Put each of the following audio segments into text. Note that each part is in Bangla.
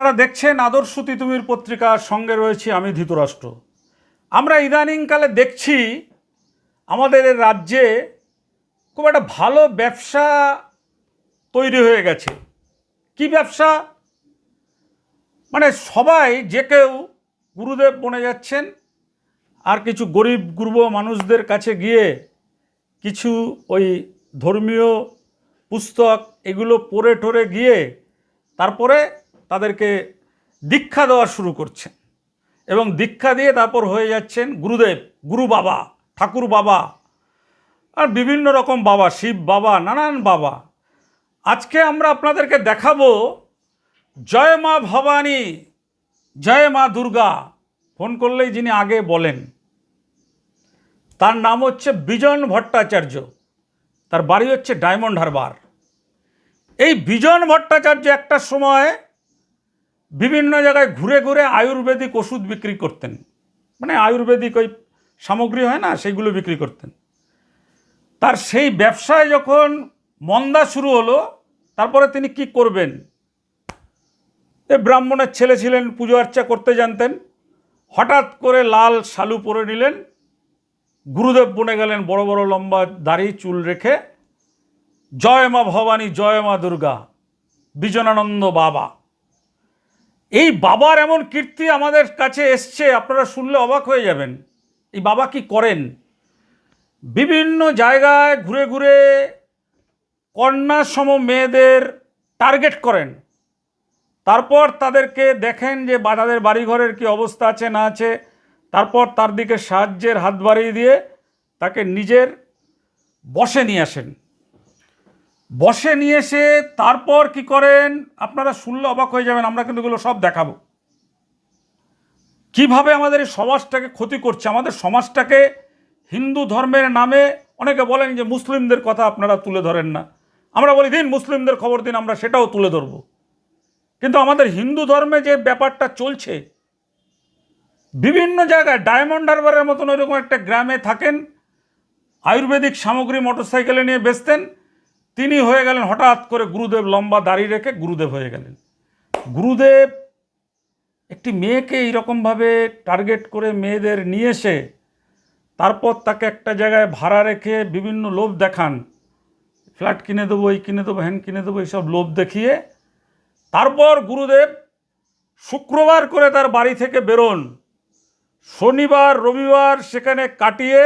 আপনারা দেখছেন আদর্শ তিতুমির পত্রিকার সঙ্গে রয়েছি আমি ধৃতরাষ্ট্র। আমরা ইদানিংকালে দেখছি আমাদের রাজ্যে খুব একটা ভালো ব্যবসা তৈরি হয়ে গেছে। কি ব্যবসা? মানে সবাই, যে কেউ গুরুদেব বনে যাচ্ছেন, আর কিছু গরিব গুরব মানুষদের কাছে গিয়ে কিছু ওই ধর্মীয় পুস্তক এগুলো পড়ে টরে গিয়ে তারপরে তাদেরকে দীক্ষা দেওয়া শুরু করছেন। এবং দীক্ষা দিয়ে তারপর হয়ে যাচ্ছেন গুরুদেব, গুরু বাবা, ঠাকুর বাবা, আর বিভিন্ন রকম বাবা, শিব বাবা, নানান বাবা। আজকে আমরা আপনাদেরকে দেখাবো, জয় মা ভবানী, জয় মা দুর্গা। ফোন করলেই যিনি আগে বলেন। তার নাম হচ্ছে বিজন ভট্টাচার্য। তার বাড়ি হচ্ছে ডায়মন্ড হারবার। এই বিজন ভট্টাচার্য একটা সময় বিভিন্ন জায়গায় ঘুরে ঘুরে আয়ুর্বেদিক ওষুধ বিক্রি করতেন। মানে আয়ুর্বেদিক ওই সামগ্রী হয় না, সেইগুলো বিক্রি করতেন। তার সেই ব্যবসায় যখন মন্দা শুরু হলো, তারপরে তিনি কি করবেন? এ ব্রাহ্মণের ছেলে ছিলেন, পুজো আর্চা করতে জানতেন। হঠাৎ করে লাল শালু পরে নিলেন। গুরুদেব বনে গেলেন, বড় বড় লম্বা দাড়ি, চুল রেখে, জয় মা ভবানী, জয় মা দুর্গা, বিজনানন্দ বাবা। এই বাবার এমন কীর্তি আমাদের কাছে এসছে, আপনারা শুনলে অবাক হয়ে যাবেন। এই বাবা কি করেন? বিভিন্ন জায়গায় ঘুরে ঘুরে কন্যা সম মেয়েদের টার্গেট করেন। তারপর তাদেরকে দেখেন যে তাদের বাড়িঘরের কি অবস্থা আছে, না আছে। তারপর তার দিকে সাহায্যের হাত বাড়িয়ে দিয়ে তাকে নিজের বসে নিয়ে আসেন। বসে নিয়ে এসে তারপর কি করেন? আপনারা শুনলে অবাক হয়ে যাবেন, আমরা কিন্তু এগুলো সব দেখাবো। কীভাবে আমাদের এই সমাজটাকে ক্ষতি করছে? আমাদের সমাজটাকে হিন্দু ধর্মের নামে অনেকে বলেন যে মুসলিমদের কথা আপনারা তুলে ধরেন না। আমরা বলি, দিন মুসলিমদের খবর দিন, আমরা সেটাও তুলে ধরবো। কিন্তু আমাদের হিন্দু ধর্মে যে ব্যাপারটা চলছে, বিভিন্ন জায়গায় ডায়মন্ড হারবারের মতন ওইরকম একটা গ্রামে থাকেন, আয়ুর্বেদিক সামগ্রী, মোটরসাইকেলে নিয়ে বেচতেন তিনি হয়ে গেলেন, হঠাৎ করে গুরুদেব লম্বা দাড়ি রেখে গুরুদেব হয়ে গেলেন। গুরুদেব একটি মেয়েকে এইরকমভাবে টার্গেট করে মেয়েদের নিয়ে এসে তারপর তাকে একটা জায়গায় ভাড়া রেখে বিভিন্ন লোভ দেখান। ফ্ল্যাট কিনে দেবো, এই কিনে দেবো, হ্যান কিনে দেবো, এইসব লোভ দেখিয়ে তারপর গুরুদেব শুক্রবার করে তার বাড়ি থেকে বেরোন। শনিবার, রবিবার সেখানে কাটিয়ে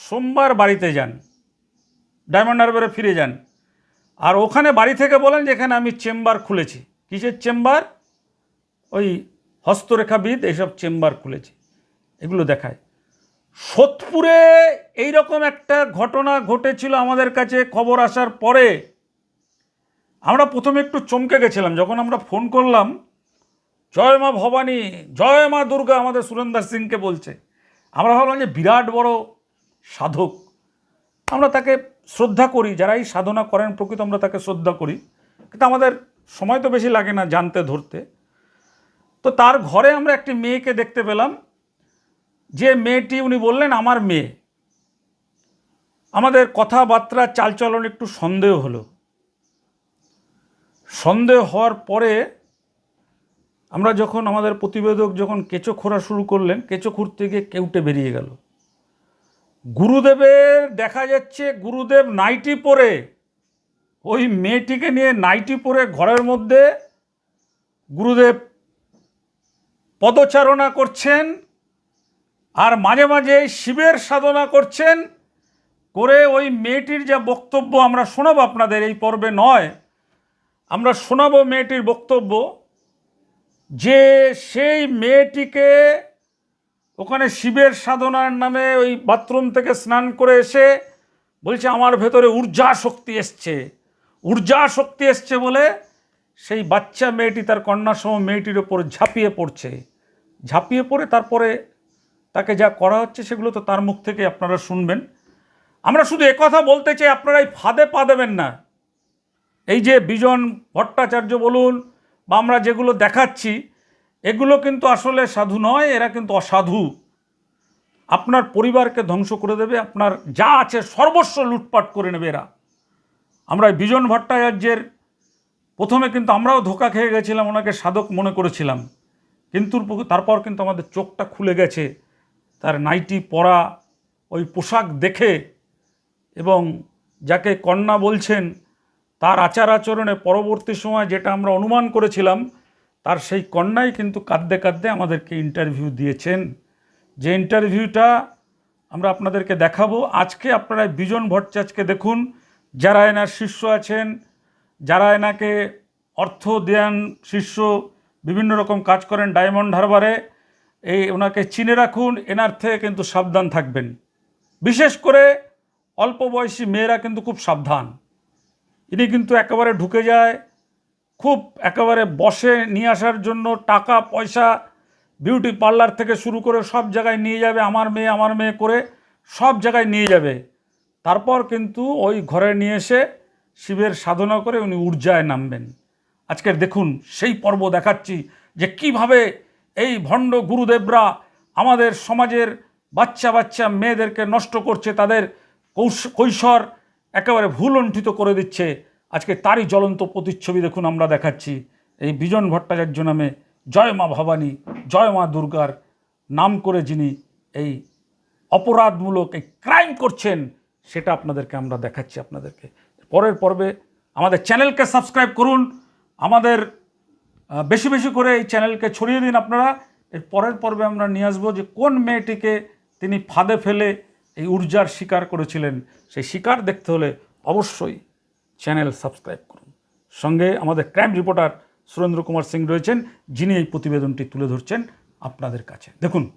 সোমবার বাড়িতে যান। ডায়মন্ড হারবারে ফিরে যান। আর ওখানে বাড়ি থেকে বলেন যে এখানে আমি চেম্বার খুলেছি। কিসের চেম্বার? ওই হস্তরেখাবিদ এইসব চেম্বার খুলেছি। এগুলো দেখায়। সোদপুরে এইরকম একটা ঘটনা ঘটেছিল আমাদের কাছে খবর আসার পরে। আমরা প্রথমে একটু চমকে গেছিলাম। যখন আমরা ফোন করলাম, জয় মা ভবানী, জয় মা দুর্গা আমাদের সুরেন্দার সিংকে বলছে। আমরা ভাবলাম যে বিরাট বড় সাধক। আমরা তাকে শ্রদ্ধা করি, যারাই সাধনা করেন, প্রকৃত আমরা তাকে শ্রদ্ধা করি। কিন্তু আমাদের সময় তো বেশি লাগে না জানতে, ধরতে। তো তার ঘরে আমরা একটি মেয়েকে দেখতে পেলাম। যে মেয়েটি উনি বললেন, আমার মেয়ে। আমাদের কথাবার্তা, চালচলন একটু সন্দেহ হলো। সন্দেহ হওয়ার পরে আমরা যখন, আমাদের প্রতিবেদক যখন কেঁচো খোঁড়া শুরু করলেন, কেঁচো খুঁড়তে গিয়ে কেউটে বেরিয়ে গেল। গুরুদেবের দেখা যাচ্ছে গুরুদেব নাইটি পরে। ওই মেয়েটিকে নিয়ে নাইটি পরে ঘরের মধ্যে গুরুদেব পদচারণা করছেন আর মাঝে মাঝে শিবের সাধনা করছেন করে ওই মেয়েটির যা বক্তব্য আমরা শোনাবো আপনাদের এই পর্বে নয়, আমরা শোনাবো মেয়েটির বক্তব্য। যে সেই মেয়েটিকে ওখানে শিবের সাধনার নামে ওই বাথরুম থেকে স্নান করে এসে বলছে, আমার ভেতরে ঊর্জা শক্তি এসছে। ঊর্জা শক্তি এসছে বলে সেই বাচ্চা মেয়েটি, তার কন্যাসম মেয়েটির ওপর ঝাঁপিয়ে পড়ছে। ঝাঁপিয়ে পড়ে তারপরে তাকে যা করা হচ্ছে সেগুলো তো তার মুখ থেকে আপনারা শুনবেন। আমরা শুধু একথা বলতে চাই, আপনারা এই ফাঁদে পা দেবেন না। এই যে বিজন ভট্টাচার্য বলুন বা আমরা যেগুলো দেখাচ্ছি এগুলো কিন্তু আসলে সাধু নয়, এরা কিন্তু অসাধু। আপনার পরিবারকে ধ্বংস করে দেবে, আপনার যা আছে সর্বস্ব লুটপাট করে নেবে এরা। আমরা বিজন ভট্টাচার্যের প্রথমে কিন্তু আমরাও ধোকা খেয়ে গেছিলাম, ওনাকে সাধক মনে করেছিলাম। কিন্তু তারপর কিন্তু আমাদের চোখটা খুলে গেছে, তার নাইটি পরা ওই পোশাক দেখে এবং যাকে কন্যা বলছেন, তার আচার আচরণে পরবর্তী সময় যেটা আমরা অনুমান করেছিলাম তার সেই কন্যাই কিন্তু কাঁদতে কাঁদতে আমাদেরকে ইন্টারভিউ দিয়েছেন। যে ইন্টারভিউটা আমরা আপনাদেরকে দেখাবো। আজকে আপনারা বিজন ভট্টাচার্যকে দেখুন যারা এনার শিষ্য আছেন। যারা এনাকে অর্থ দেন শিষ্য, বিভিন্ন রকম কাজ করেন ডায়মন্ড হারবারে। এই ওনাকে চিনে রাখুন, এনার থেকে কিন্তু সাবধান থাকবেন। বিশেষ করে অল্প বয়সী মেয়েরা কিন্তু খুব সাবধান। ইনি কিন্তু একেবারে ঢুকে যায় খুব একেবারে বসে নিয়ে আসার জন্য টাকা, পয়সা বিউটি পার্লার থেকে শুরু করে সব জায়গায় নিয়ে যাবে, আমার মেয়ে আমার মেয়ে করে সব জায়গায় নিয়ে যাবে। তারপর কিন্তু ওই ঘরে নিয়ে এসে শিবের সাধনা করে উনি ঊর্জায় নামবেন। আজকের দেখুন, সেই পর্ব দেখাচ্ছি যে কীভাবে এই ভণ্ড গুরুদেবরা আমাদের সমাজের বাচ্চা বাচ্চা মেয়েদেরকে নষ্ট করছে, তাদের কৌশ- কৈশোর একেবারে ভুলণ্ঠিত করে দিচ্ছে। আজকে তারই জ্বলন্ত প্রতিচ্ছবি দেখুন আমরা দেখাচ্ছি। এই বিজন ভট্টাচার্য নামে জয় মা ভবানী, জয় মা দুর্গার নাম করে যিনি এই অপরাধমূলক এই ক্রাইম করছেন, সেটা আপনাদেরকে আমরা দেখাচ্ছি আপনাদেরকে। পরের পর্বে আমাদের চ্যানেলকে সাবস্ক্রাইব করুন। আমাদের বেশি বেশি করে এই চ্যানেলকে ছড়িয়ে দিন আপনারা। এর পরের পর্বে আমরা নিয়ে আসব যে কোন মেয়েটিকে তিনি ফাঁদে ফেলে এই ঊর্জার শিকার করেছিলেন। সেই শিকার দেখতে হলে অবশ্যই চ্যানেল সাবস্ক্রাইব করুন। সঙ্গে আমাদের ক্রাইম রিপোর্টার সুরেন্দ্র কুমার সিং রয়েছেন, যিনি এই প্রতিবেদনটি তুলে ধরছেন আপনাদের কাছে। দেখুন।